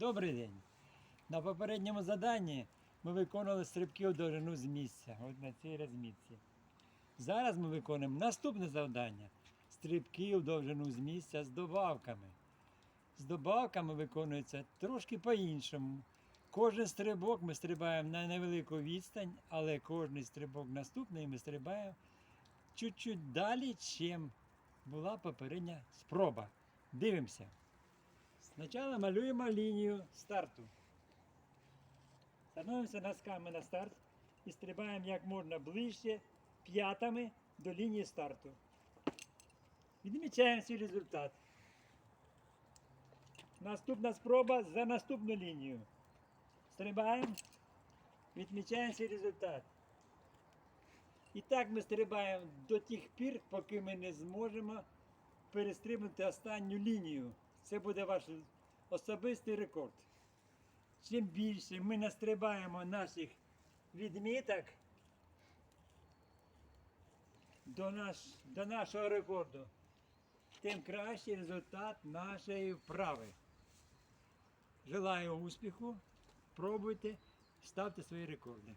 Добрий день. На попередньому заданні ми виконували стрибки у довжину з місця, от на цій розмітці. Зараз ми виконуємо наступне завдання стрибки у довжину з місця з добавками. З добавками виконується трошки по-іншому. Кожен стрибок ми стрибаємо на невелику відстань, але кожен стрибок наступний ми стрибаємо чуть-чуть далі, чим була попередня спроба. Дивимося. Спочатку малюємо лінію старту. Становимося носками на старт і стрибаємо як можна ближче п'ятами до лінії старту. Відмічаємо свій результат. Наступна спроба за наступну лінію. Стрибаємо, відмічаємо свій результат. І так ми стрибаємо до тих пір, поки ми не зможемо перестрибнути останню лінію. Це буде ваш особистий рекорд. Чим більше ми настрибаємо наших відміток до, наш, до нашого рекорду, тим кращий результат нашої вправи. Желаю успіху, пробуйте, ставте свої рекорди.